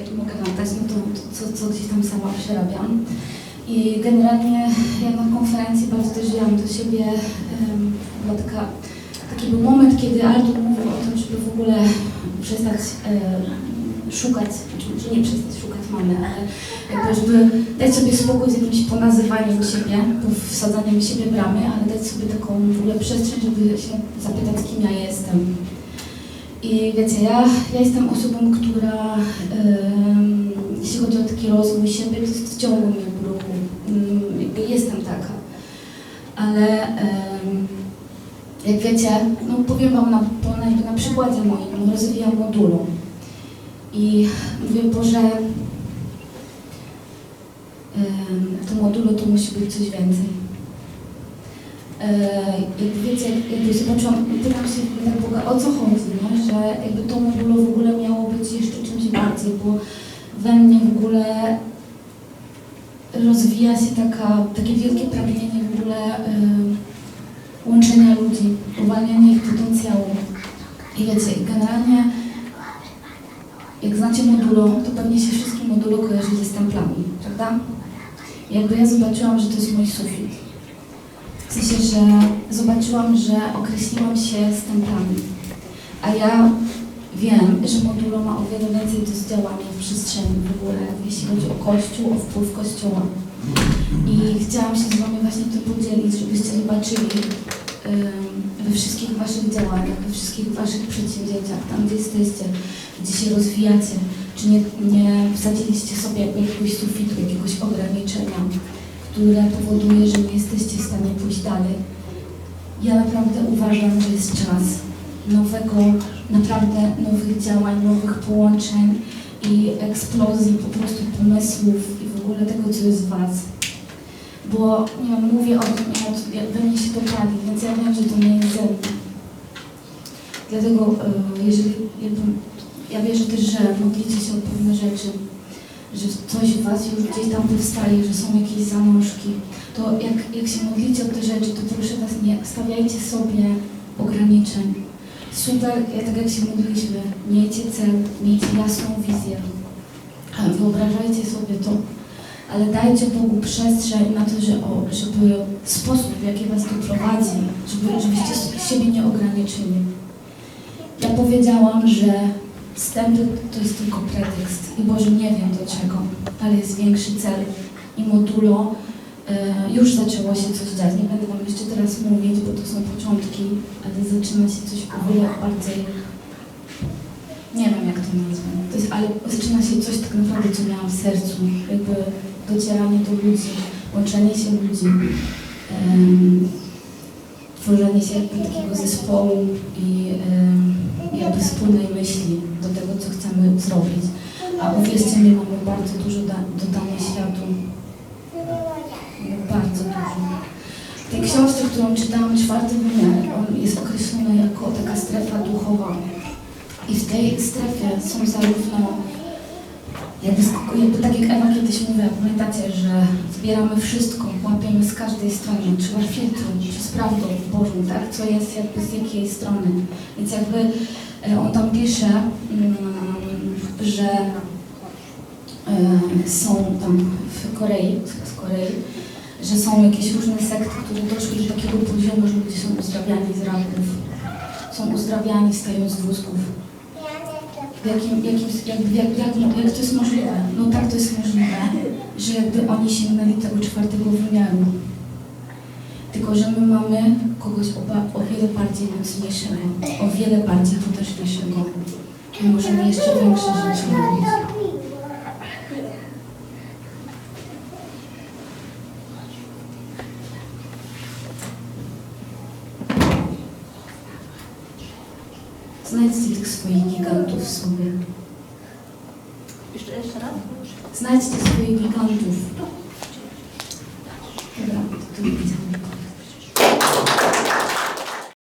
ja mogę wam dać, no to, co, co gdzieś tam sama przerabiam. I generalnie ja na konferencji bardzo też wzięłam do siebie, um, była taka, taki był moment, kiedy Artur mówił o tym, żeby w ogóle przestać szukać, czy, czy nie przestać szukać mamy, ale jakby żeby dać sobie spokój z jakimś ponazywaniem siebie, wsadzaniem siebie w ramy, ale dać sobie taką w ogóle przestrzeń, żeby się zapytać, kim ja jestem. I wiecie, ja, ja jestem osobą, która jeśli chodzi o taki rozwój siebie, to jest w ciągłym ruchu. Mm, jestem taka. Ale jak wiecie, no powiem Wam na, na, na przykładzie moim, no, rozwijam modulo. I mówię, Boże, to modulo to musi być coś więcej. Jakby wiecie, jak- jakby zobaczyłam, pytam się tak Boga, o co chodzi, no? że jakby to modulo w ogóle miało być jeszcze czymś bardziej, bo we mnie w ogóle rozwija się taka, takie wielkie pragnienie w ogóle e, łączenia ludzi, uwalniania ich potencjału. I wiecie, generalnie jak znacie modulo, to pewnie się wszystkim modulo kojarzy ze stemplami, prawda? Jakby ja zobaczyłam, że to jest mój sufit. Sensie, że zobaczyłam, że określiłam się stemplami. A ja wiem, że modulo ma o wiele więcej do zdziałania w przestrzeni w ogóle, jeśli chodzi o Kościół, o wpływ Kościoła. I chciałam się z Wami właśnie tym podzielić, żebyście zobaczyli we wszystkich Waszych działaniach, we wszystkich Waszych przedsięwzięciach, tam gdzie jesteście, gdzie się rozwijacie, czy nie, nie wsadziliście sobie jakiegoś sufitu, jakiegoś ograniczenia, które powoduje, że nie jesteście w stanie pójść dalej. Ja naprawdę uważam, że jest czas nowego, naprawdę nowych działań, nowych połączeń i eksplozji po prostu pomysłów i w ogóle tego, co jest w Was. Bo nie wiem, mówię o tym jak we mnie się to pali, więc ja wiem, że to nie jest ze mnie. Dlatego, e, jeżeli ja wierzę też, że modlicie się o pewne rzeczy, że coś w Was już gdzieś tam powstaje, że są jakieś zanążki, to jak, jak się modlicie o te rzeczy, to proszę Was nie stawiajcie sobie ograniczeń. Super, ja tak jak się modliliśmy, miejcie cel, miejcie jasną wizję, wyobrażajcie sobie to, ale dajcie Bogu przestrzeń na to, że, o, żeby sposób, w jaki Was to prowadzi, żeby, żebyście siebie nie ograniczyli. Ja powiedziałam, że wstępy to jest tylko pretekst i Boże nie wiem do czego, ale jest większy cel i modulo e, już zaczęło się coś dziać. Nie będę Wam jeszcze teraz mówić, bo to są początki, ale zaczyna się coś wiele bardziej, nie wiem jak to nazwać, to jest, ale zaczyna się coś tak naprawdę, co miałam w sercu, jakby docieranie do ludzi, łączenie się ludzi. tworzenie się takiego zespołu i jakby wspólnej myśli do tego, co chcemy zrobić. A uwierzcie mi, mamy bardzo dużo do dania światu. Bardzo dużo. W tej książce, którą czytałam, czwarty wymiar, on jest określony jako taka strefa duchowa. I w tej strefie są zarówno jakby, jakby tak jak Ewa kiedyś mówiła, pamiętacie, że zbieramy wszystko, łapiemy z każdej strony, czy z prawdą Bożą, tak? Co jest jakby z jakiej strony. Więc jakby e, on tam pisze, mm, że e, są tam w Korei, z Korei, że są jakieś różne sekty, które doszły do takiego poziomu, że ludzie są uzdrawiani z raków, są uzdrawiani stając z wózków. Jakim, jakim, jakby, jak, jak, jak to jest możliwe? No tak to jest możliwe, że jakby oni sięgnęli tego czwartego wymiaru. Tylko, że my mamy kogoś oba, o wiele bardziej mocniejszego, o wiele bardziej potężniejszego. I możemy jeszcze większe rzeczy robić. Znajdźcie tych swoich gigantów w sobie. Jeszcze, jeszcze raz?